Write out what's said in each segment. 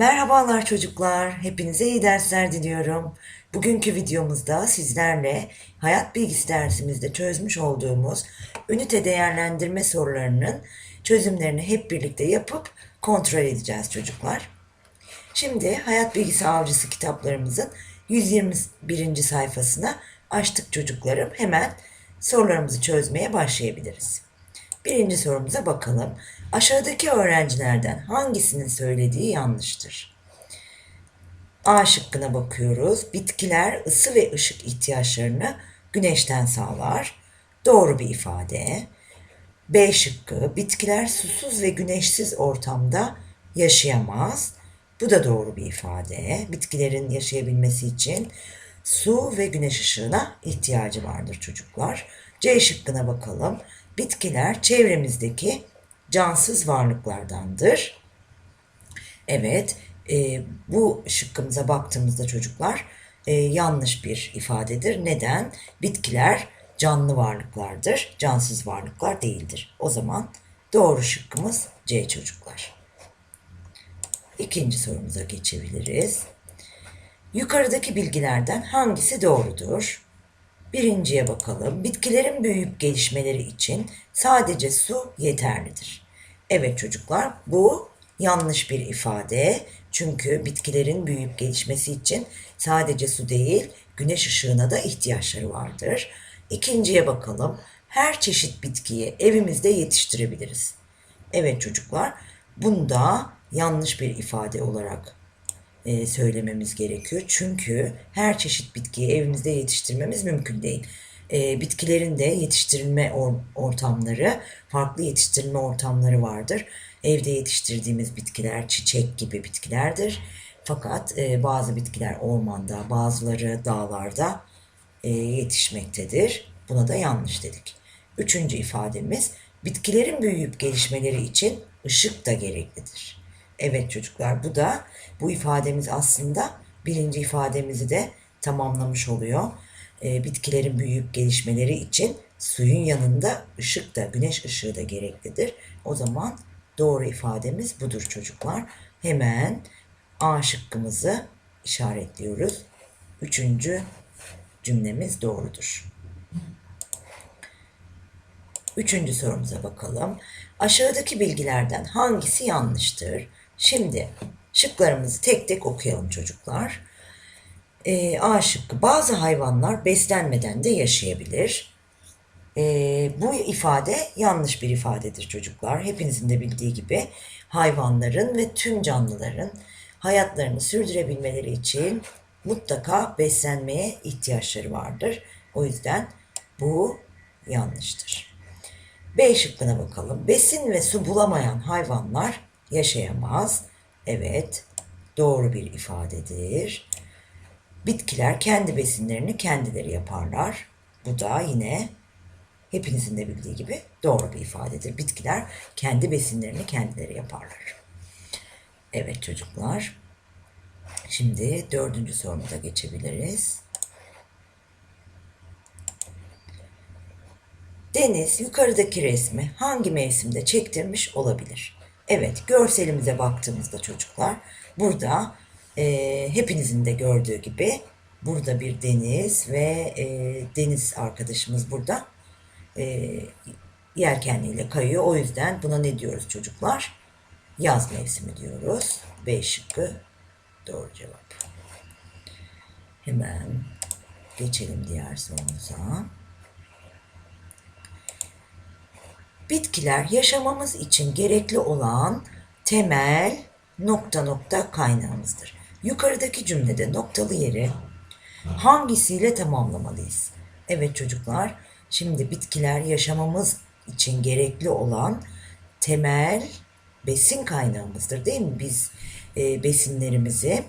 Merhabalar çocuklar, hepinize iyi dersler diliyorum. Bugünkü videomuzda sizlerle hayat bilgisi dersimizde çözmüş olduğumuz ünite değerlendirme sorularının çözümlerini hep birlikte yapıp kontrol edeceğiz çocuklar. Şimdi hayat bilgisi avcısı kitaplarımızın 121. sayfasına açtık çocuklarım. Hemen sorularımızı çözmeye başlayabiliriz. Birinci sorumuza bakalım. Aşağıdaki öğrencilerden hangisinin söylediği yanlıştır? A şıkkına bakıyoruz. Bitkiler ısı ve ışık ihtiyaçlarını güneşten sağlar. Doğru bir ifade. B şıkkı. Bitkiler susuz ve güneşsiz ortamda yaşayamaz. Bu da doğru bir ifade. Bitkilerin yaşayabilmesi için su ve güneş ışığına ihtiyacı vardır çocuklar. C şıkkına bakalım. Bitkiler çevremizdeki cansız varlıklardandır. Evet, e, bu şıkkımıza baktığımızda çocuklar e, yanlış bir ifadedir. Neden? Bitkiler canlı varlıklardır, cansız varlıklar değildir. O zaman doğru şıkkımız C çocuklar. İkinci sorumuza geçebiliriz. Yukarıdaki bilgilerden hangisi doğrudur? Birinciye bakalım. Bitkilerin büyüyüp gelişmeleri için sadece su yeterlidir. Evet çocuklar bu yanlış bir ifade. Çünkü bitkilerin büyüyüp gelişmesi için sadece su değil güneş ışığına da ihtiyaçları vardır. İkinciye bakalım. Her çeşit bitkiyi evimizde yetiştirebiliriz. Evet çocuklar bunda yanlış bir ifade olarak e, söylememiz gerekiyor. Çünkü her çeşit bitkiyi evimizde yetiştirmemiz mümkün değil. E, bitkilerin de yetiştirilme or- ortamları, farklı yetiştirilme ortamları vardır. Evde yetiştirdiğimiz bitkiler çiçek gibi bitkilerdir. Fakat e, bazı bitkiler ormanda, bazıları dağlarda e, yetişmektedir. Buna da yanlış dedik. Üçüncü ifademiz bitkilerin büyüyüp gelişmeleri için ışık da gereklidir. Evet çocuklar bu da bu ifademiz aslında birinci ifademizi de tamamlamış oluyor. E, bitkilerin büyüyüp gelişmeleri için suyun yanında ışık da güneş ışığı da gereklidir. O zaman doğru ifademiz budur çocuklar. Hemen A şıkkımızı işaretliyoruz. Üçüncü cümlemiz doğrudur. Üçüncü sorumuza bakalım. Aşağıdaki bilgilerden hangisi yanlıştır? Şimdi şıklarımızı tek tek okuyalım çocuklar. E, A şıkkı. Bazı hayvanlar beslenmeden de yaşayabilir. E, bu ifade yanlış bir ifadedir çocuklar. Hepinizin de bildiği gibi hayvanların ve tüm canlıların hayatlarını sürdürebilmeleri için mutlaka beslenmeye ihtiyaçları vardır. O yüzden bu yanlıştır. B şıkkına bakalım. Besin ve su bulamayan hayvanlar yaşayamaz. Evet, doğru bir ifadedir. Bitkiler kendi besinlerini kendileri yaparlar. Bu da yine hepinizin de bildiği gibi doğru bir ifadedir. Bitkiler kendi besinlerini kendileri yaparlar. Evet çocuklar. Şimdi dördüncü sorumuza geçebiliriz. Deniz yukarıdaki resmi hangi mevsimde çektirmiş olabilir? Evet, görselimize baktığımızda çocuklar burada e, hepinizin de gördüğü gibi burada bir deniz ve e, deniz arkadaşımız burada e, yelkenliyle kayıyor. O yüzden buna ne diyoruz çocuklar? Yaz mevsimi diyoruz. B şıkkı doğru cevap. Hemen geçelim diğer sorumuza. Bitkiler yaşamamız için gerekli olan temel nokta nokta kaynağımızdır. Yukarıdaki cümlede noktalı yeri hangisiyle tamamlamalıyız? Evet çocuklar, şimdi bitkiler yaşamamız için gerekli olan temel besin kaynağımızdır değil mi? Biz e, besinlerimizi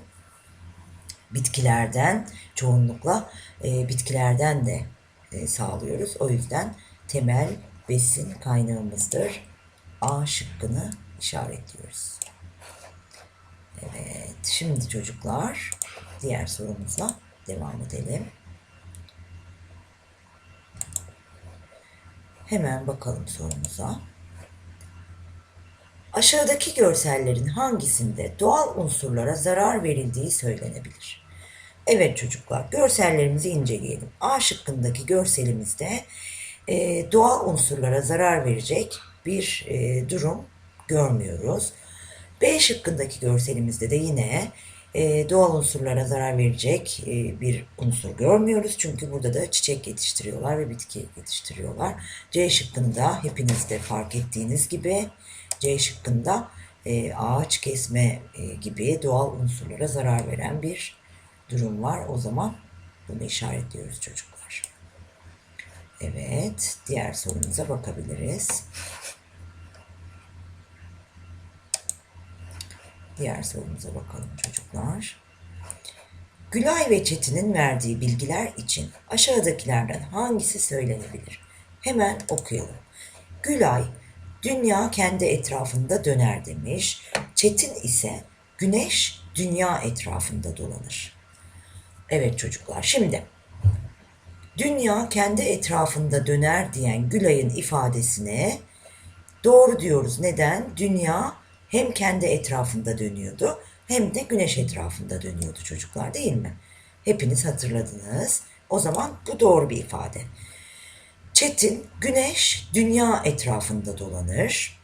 bitkilerden çoğunlukla e, bitkilerden de e, sağlıyoruz. O yüzden temel besin kaynağımızdır. A şıkkını işaretliyoruz. Evet, şimdi çocuklar diğer sorumuza devam edelim. Hemen bakalım sorumuza. Aşağıdaki görsellerin hangisinde doğal unsurlara zarar verildiği söylenebilir? Evet çocuklar, görsellerimizi inceleyelim. A şıkkındaki görselimizde e, doğal unsurlara zarar verecek bir e, durum görmüyoruz. B şıkkındaki görselimizde de yine e, doğal unsurlara zarar verecek e, bir unsur görmüyoruz. Çünkü burada da çiçek yetiştiriyorlar ve bitki yetiştiriyorlar. C şıkkında hepiniz de fark ettiğiniz gibi C şıkkında e, ağaç kesme e, gibi doğal unsurlara zarar veren bir durum var. O zaman bunu işaretliyoruz çocuklar. Evet, diğer sorumuza bakabiliriz. Diğer sorumuza bakalım çocuklar. Gülay ve Çetin'in verdiği bilgiler için aşağıdakilerden hangisi söylenebilir? Hemen okuyalım. Gülay, dünya kendi etrafında döner demiş. Çetin ise güneş dünya etrafında dolanır. Evet çocuklar, şimdi dünya kendi etrafında döner diyen Gülay'ın ifadesine doğru diyoruz. Neden? Dünya hem kendi etrafında dönüyordu hem de güneş etrafında dönüyordu çocuklar değil mi? Hepiniz hatırladınız. O zaman bu doğru bir ifade. Çetin, güneş dünya etrafında dolanır.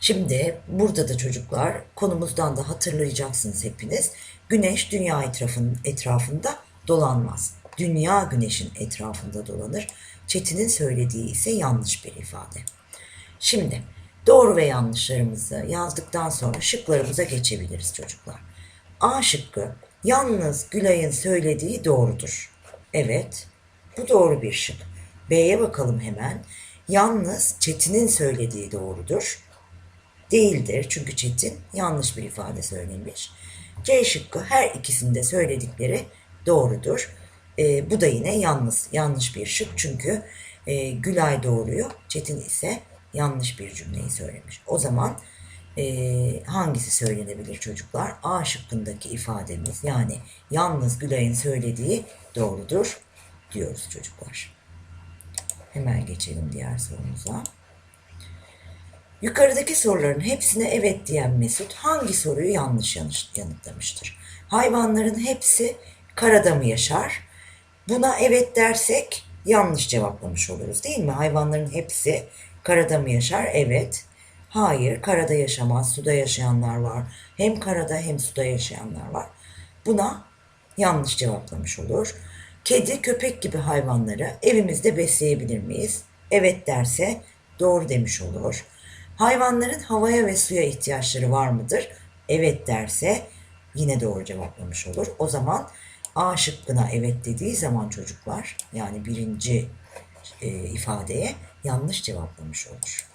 Şimdi burada da çocuklar konumuzdan da hatırlayacaksınız hepiniz. Güneş dünya etrafın, etrafında dolanmaz. Dünya güneşin etrafında dolanır. Çetin'in söylediği ise yanlış bir ifade. Şimdi doğru ve yanlışlarımızı yazdıktan sonra şıklarımıza geçebiliriz çocuklar. A şıkkı yalnız Gülay'ın söylediği doğrudur. Evet bu doğru bir şık. B'ye bakalım hemen. Yalnız Çetin'in söylediği doğrudur. Değildir çünkü Çetin yanlış bir ifade söylemiş. C şıkkı her ikisinde söyledikleri doğrudur. E, bu da yine yalnız yanlış bir şık çünkü e, Gülay doğruyu, Çetin ise yanlış bir cümleyi söylemiş. O zaman e, hangisi söylenebilir çocuklar? A şıkkındaki ifademiz yani yalnız Gülay'ın söylediği doğrudur diyoruz çocuklar. Hemen geçelim diğer sorumuza. Yukarıdaki soruların hepsine evet diyen Mesut hangi soruyu yanlış yanıtlamıştır? Hayvanların hepsi karada mı yaşar? Buna evet dersek yanlış cevaplamış oluruz değil mi? Hayvanların hepsi karada mı yaşar? Evet. Hayır, karada yaşamaz. Suda yaşayanlar var. Hem karada hem suda yaşayanlar var. Buna yanlış cevaplamış olur. Kedi, köpek gibi hayvanları evimizde besleyebilir miyiz? Evet derse doğru demiş olur. Hayvanların havaya ve suya ihtiyaçları var mıdır? Evet derse yine doğru cevaplamış olur. O zaman A şıkkına evet dediği zaman çocuklar yani birinci e, ifadeye yanlış cevaplamış olur.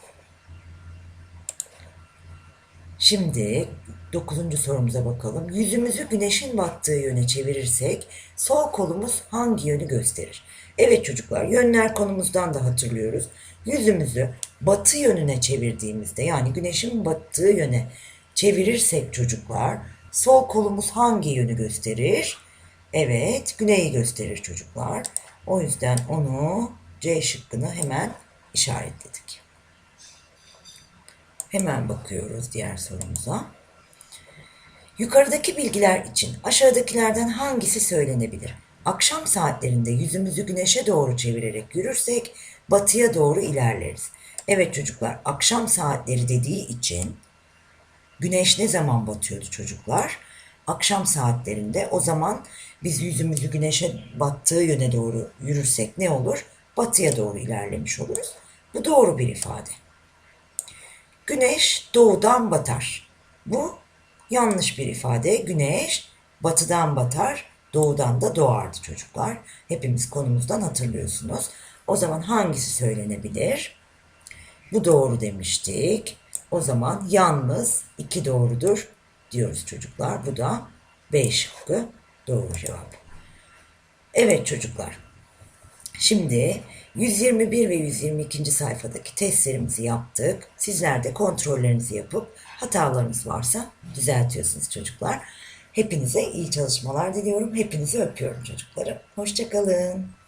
Şimdi dokuzuncu sorumuza bakalım. Yüzümüzü güneşin battığı yöne çevirirsek sol kolumuz hangi yönü gösterir? Evet çocuklar yönler konumuzdan da hatırlıyoruz. Yüzümüzü batı yönüne çevirdiğimizde yani güneşin battığı yöne çevirirsek çocuklar sol kolumuz hangi yönü gösterir? Evet güneyi gösterir çocuklar. O yüzden onu C şıkkını hemen işaretledik. Hemen bakıyoruz diğer sorumuza. Yukarıdaki bilgiler için aşağıdakilerden hangisi söylenebilir? Akşam saatlerinde yüzümüzü güneşe doğru çevirerek yürürsek batıya doğru ilerleriz. Evet çocuklar akşam saatleri dediği için güneş ne zaman batıyordu çocuklar? Akşam saatlerinde o zaman biz yüzümüzü güneşe battığı yöne doğru yürürsek ne olur? Batıya doğru ilerlemiş oluruz. Bu doğru bir ifade. Güneş doğudan batar. Bu yanlış bir ifade. Güneş batıdan batar, doğudan da doğardı çocuklar. Hepimiz konumuzdan hatırlıyorsunuz. O zaman hangisi söylenebilir? Bu doğru demiştik. O zaman yalnız iki doğrudur diyoruz çocuklar. Bu da B şıkkı doğru cevap. Evet çocuklar. Şimdi 121 ve 122. sayfadaki testlerimizi yaptık. Sizler de kontrollerinizi yapıp hatalarınız varsa düzeltiyorsunuz çocuklar. Hepinize iyi çalışmalar diliyorum. Hepinizi öpüyorum çocuklarım. Hoşçakalın.